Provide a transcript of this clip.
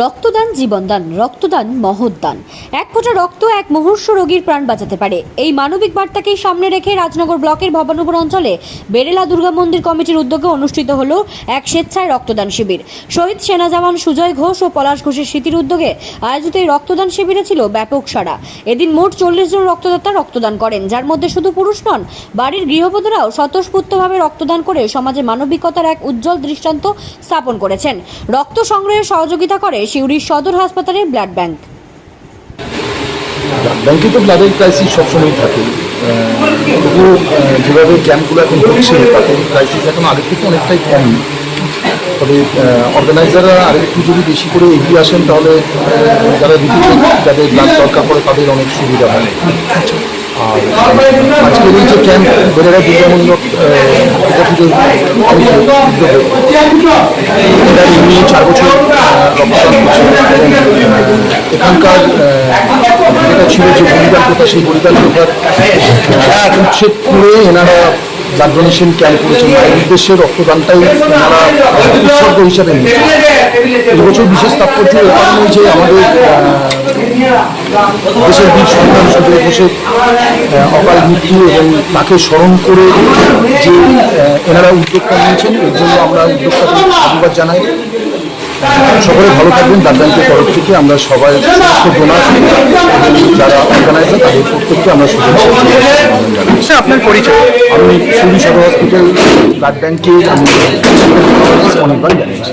রক্তদান জীবনদান, রক্তদান মহৎদান। এক ফোঁটা রক্ত এক মুহূর্ষ রোগীর প্রাণ বাঁচাতে পারে। এই মানবিক বার্তাকেই সামনে রেখে রাজনগর ব্লকের ভবানগর অঞ্চলে বেরেলা দুর্গা মন্দির কমিটির উদ্যোগে অনুষ্ঠিত হল এক স্বেচ্ছায় রক্তদান শিবির। শহীদ সেনা জওয়ান সুজয় ঘোষ ও পলাশ ঘোষের স্মৃতির উদ্যোগে আয়োজিত এই রক্তদান শিবিরে ছিল ব্যাপক সাড়া। এদিন মোট চল্লিশ জন রক্তদাতা রক্তদান করেন, যার মধ্যে শুধু পুরুষ নন, বাড়ির গৃহবধূরাও স্বতঃস্ফূর্তভাবে রক্তদান করে সমাজে মানবিকতার এক উজ্জ্বল দৃষ্টান্ত স্থাপন করেছেন। রক্ত সংগ্রহে সহযোগিতা করে সিউড়ির সদর হাসপাতালের ব্লাড ব্যাংক। ব্যাংকে তো ব্লাডের ক্রাইসিস সবসময় থাকে। যেভাবে ক্যাম্পগুলো এখন হচ্ছে, তাতে ক্রাইসিস এখন আগের থেকে অনেকটাই কম। তবে অর্গানাইজাররা আরেকটু যদি বেশি করে এগিয়ে আসেন, তাহলে যারা যাদের ব্লাড দরকার পড়ে, তাদের অনেক সুবিধা হয়। আর, আজকের এই যে ক্যাম্প বেড়েরা দুর্গামূলক দুর্গা পুজোর উদ্যোগে নিয়ে চার বছর এখানকার যেটা ছিল যে বলিদান প্রথা সেই বলিদান প্রথার আহ, উচ্ছেদ করে এনারা ব্লাড ক্যাম্প করেছেন। এই উদ্দেশ্যে রক্তদানটাই এনারা উৎসর্গ হিসাবে এবছর বিশেষ তাৎপর্য এ কারণে যে আমাদের দেশের বীর সন্তান ঘোষের আহ, অকাল মৃত্যু এবং তাকে স্মরণ করে যে এনারা উদ্যোগটা নিয়েছেন এর জন্য আমরা উদ্যোগটাকে ধন্যবাদ জানাই। সকলে ভালো থাকবেন ব্যাংকের তরফ থেকে আমরা সবাই যারা অর্গানাইজার তাদের প্রত্যেককে আমরা শুভেচ্ছা আপনার পরিচয়? আমি সদর হসপিটাল ব্লাড ব্যাংকে আমি অনেকবার জানিয়েছি।